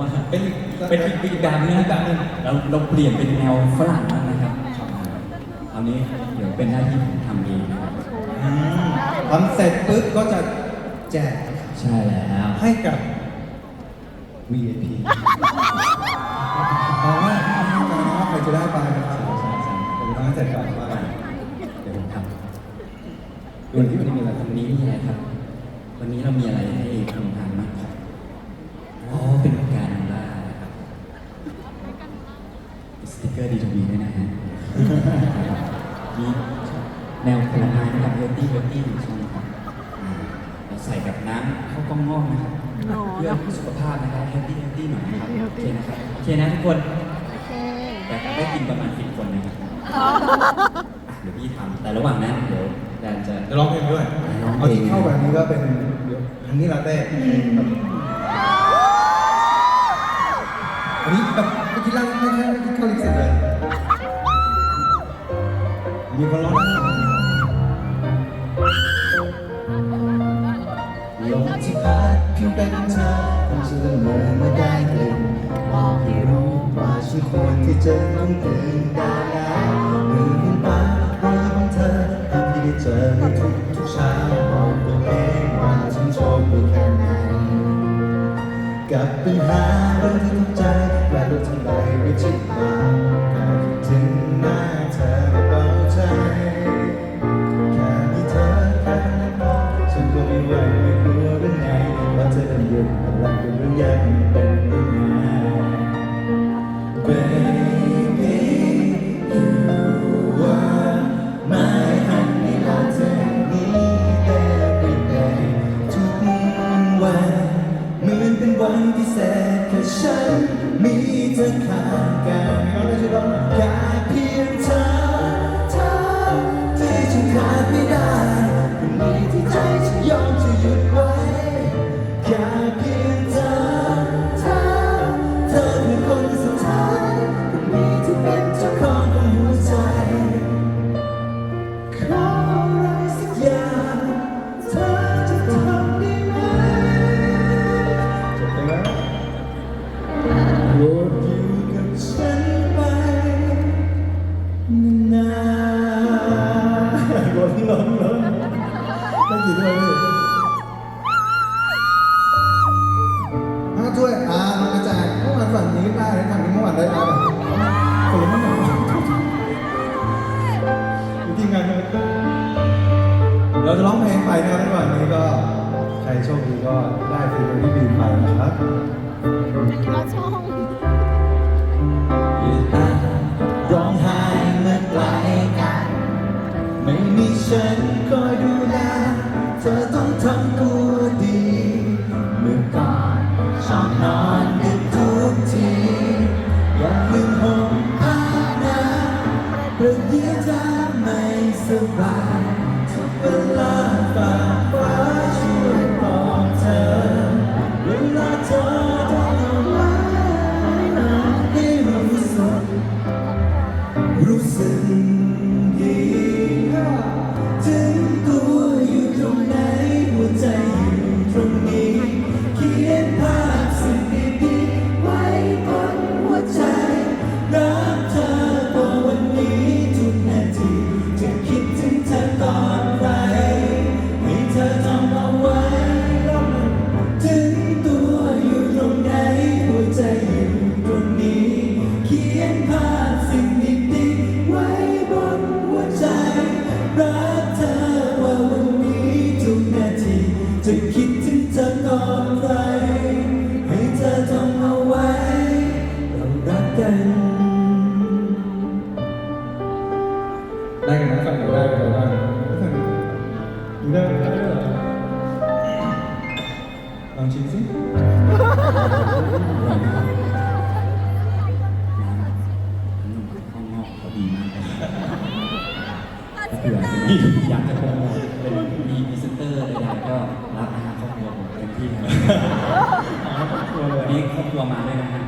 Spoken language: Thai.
ว่าเป็นอีกเป็นอีกอีกแบบนึงนะแบบนึงเราเราเปลี่ยนเป็นแนวฝรั่งบ้างนะครับคราวนี้เดี๋ยวเป็นหน้าที่ผมทำเองนะครับอืมทำเสร็จปุ๊บก็จะแจกใช่แล้ว ให้กับ VIP เอาว่าเอาให้กันนะว่าใครจะได้ไปนะครับใช่ใช่เดี๋ยวทำให้เสร็จก่อนว่าเดี๋ยวผมทำวันนี้วันนี้มีอะไรวันนี้มีอะไรครับ วันนี้เรามีอะไรให้ทำทานบ้างครับอ๋อเป็นการล่านะครับมีสติ๊กเกอร์ดีทูบีด้วยนะฮะ มี แนวผลไม้นะครับเฮลตี้เฮลตี้ใช่ไหมครับอ่าเราใส่กับน้ำข้าวกล้องงอกนะครับอ๋อ เพื่อสุขภาพนะครับเฮลตี้เฮลตี้หน่อยนะครับโอเคนะครับโอเคนะทุกคน โอเค แต่ได้กินประมาณสิบคนนะครับอะเดี๋ยวพี่ทำแต่ระหว่างนั้นเดี๋ยวแดนจะ จะร้องเพลงด้วย ร้องเพลง เอาที่เข้าแบบนี้ก็เป็นฮันนี่ลาเต้อันนี้แบบไม่คิดล่างไม่ใช่ไม่คิดเข้าลิขสิทธิ์เลย มีคนร้องได้ ละเมอเมื่อได้กลิ่นบอกให้รู้ว่าฉันควรที่จะต้องตื่นได้แล้วมือเป็นตาเรื่องของเธอทำให้ได้เจอในทุกทุกๆเช้าบอกตัวเองว่าฉันโชคดีแค่ไหนกับปัญหาเรื่องที่ทุกใจและรู้ทำไรไม่คิดมาแค่คิดถึงหน้า ได้ทำนี้เมื่อวานได้แล้วแบบคนละเมื่อวานวิธีงานมันเราจะร้องเพลงไปนะครับระหว่างนี้ก็ใครโชคดีก็ได้ฟรีโดยที่บีไปนะครับเราช่องยืนตาร้องไห้เมื่อไกลกัน ไม่มีฉันคอยดูแลเธอต้องทำตัว ได้กันนะฟังกันได้กันได้ได้ได้เหรอลองชิมสิห้องนอกเขาดีมากเลยถ้าเผื่ออยากจะโปรโมทเป็นมีพรีเซนเตอร์ใดๆก็รับนะฮะครอบครัวผมเต็มที่เลยวันนี้ครอบครัวมาด้วยนะฮะ